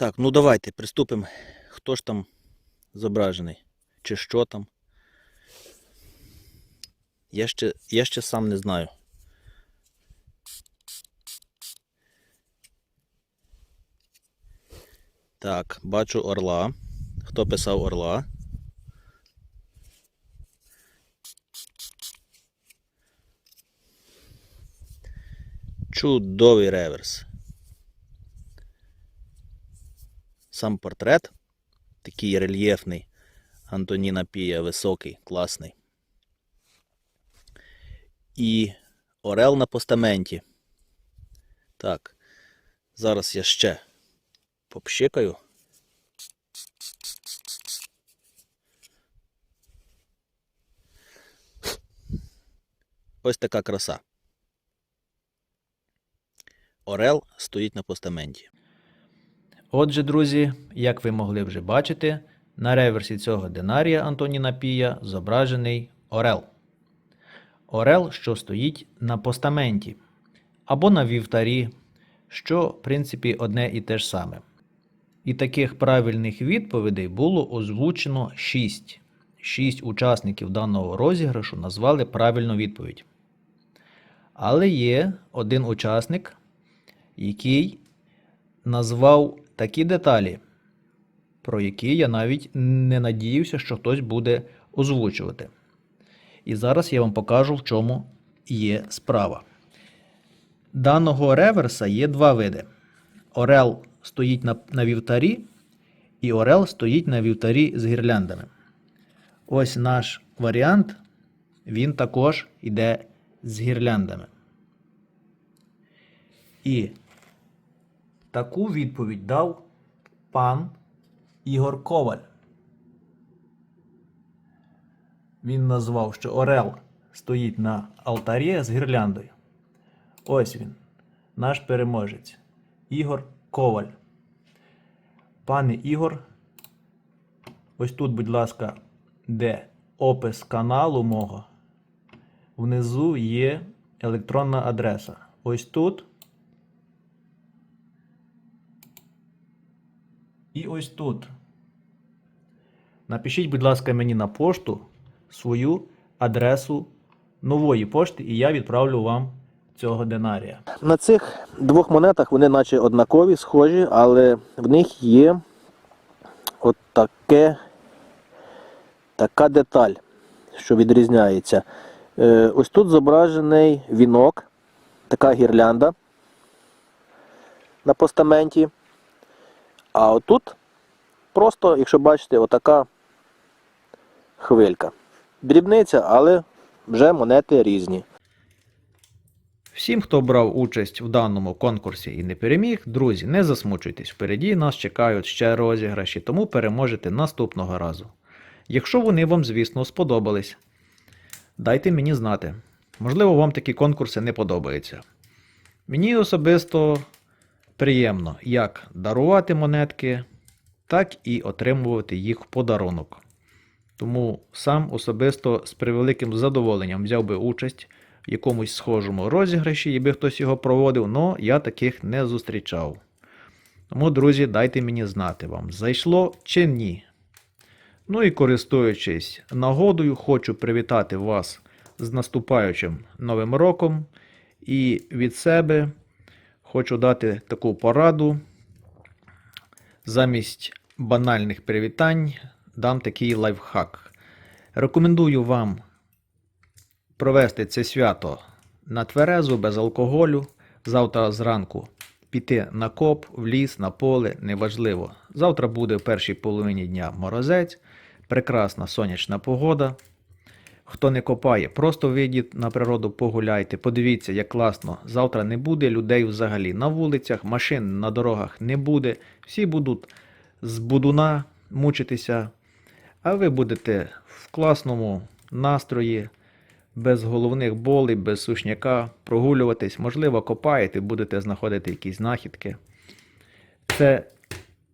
Так, ну давайте приступимо. Хто ж там зображений? Чи що там? Я ще, я ще сам не знаю. Так, бачу орла. Хто писав орла? Чудовий реверс. Сам портрет такий рельєфний. Антоніна Пія, високий, класний. І Орел на постаменті. Так. Зараз я ще попшикаю. Ось така краса. Орел стоїть на постаменті. Отже, друзі, як ви могли вже бачити, на реверсі цього динарія Антоніна Пія зображений Орел. Орел, що стоїть на постаменті або на вівтарі, що, в принципі, одне і те ж саме. І таких правильних відповідей було озвучено 6. 6 учасників даного розіграшу назвали правильну відповідь. Але є один учасник, який назвав такі деталі, про які я навіть не надіявся, що хтось буде озвучувати. І зараз я вам покажу, в чому є справа. Даного реверса є два види. Орел стоїть на, на вівтарі, і орел стоїть на вівтарі з гірляндами. Ось наш варіант, він також йде з гірляндами. І Таку відповідь дав пан Ігор Коваль. Він назвав, що Орел стоїть на алтарі з гірляндою. Ось він, наш переможець. Ігор Коваль. Пане Ігор, ось тут, будь ласка, де опис каналу мого. Внизу є електронна адреса. Ось тут. І ось тут. Напишіть, будь ласка, мені на пошту свою адресу нової пошти, і я відправлю вам цього динарія. На цих двох монетах вони наче однакові, схожі, але в них є от таке, така деталь, що відрізняється. Е, ось тут зображений вінок, така гірлянда на постаменті. А отут просто, якщо бачите, отака хвилька. Дрібниця, але вже монети різні. Всім, хто брав участь в даному конкурсі і не переміг, друзі, не засмучуйтесь. Впереді нас чекають ще розіграші, тому переможете наступного разу. Якщо вони вам, звісно, сподобались, дайте мені знати. Можливо, вам такі конкурси не подобаються. Мені особисто приємно як дарувати монетки, так і отримувати їх в подарунок. Тому сам особисто з превеликим задоволенням взяв би участь в якомусь схожому розіграші, якби хтось його проводив, але я таких не зустрічав. Тому, друзі, дайте мені знати вам, зайшло чи ні. Ну і користуючись нагодою, хочу привітати вас з наступаючим Новим роком. І від себе хочу дати таку пораду. Замість банальних привітань дам такий лайфхак. Рекомендую вам провести це свято на тверезу, без алкоголю. Завтра зранку піти на коп, в ліс, на поле, неважливо. Завтра буде в першій половині дня морозець, прекрасна сонячна погода. Хто не копає, просто вийдіть на природу, погуляйте, подивіться, як класно. Завтра не буде людей взагалі на вулицях, машин на дорогах не буде. Всі будуть з будуна мучитися, а ви будете в класному настрої, без головних болей, без сушняка, прогулюватись, можливо, копаєте, будете знаходити якісь знахідки. Це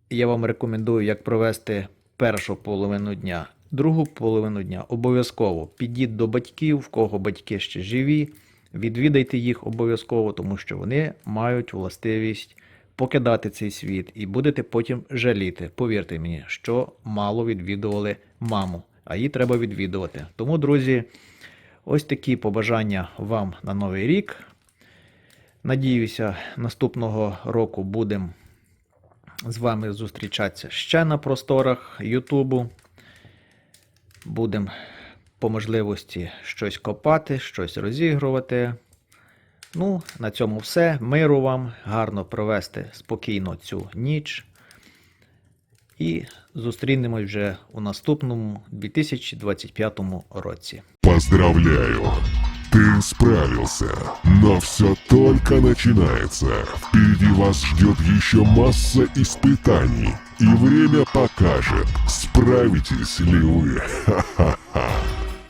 я вам рекомендую, як провести першу половину дня. Другу половину дня обов'язково підіть до батьків, в кого батьки ще живі, відвідайте їх обов'язково, тому що вони мають властивість покидати цей світ і будете потім жаліти. Повірте мені, що мало відвідували маму, а її треба відвідувати. Тому, друзі, ось такі побажання вам на новий рік. Надіюся, наступного року будемо з вами зустрічатися ще на просторах Ютубу. Будемо по можливості щось копати, щось розігрувати. Ну, на цьому все. Миру вам, гарно провести спокійно цю ніч. І зустрінемось вже у наступному 2025 році. Поздравляю! Ты справился, но все только начинается. Впереди вас ждет еще масса испытаний, и время покажет, справитесь ли вы. Ха-ха-ха.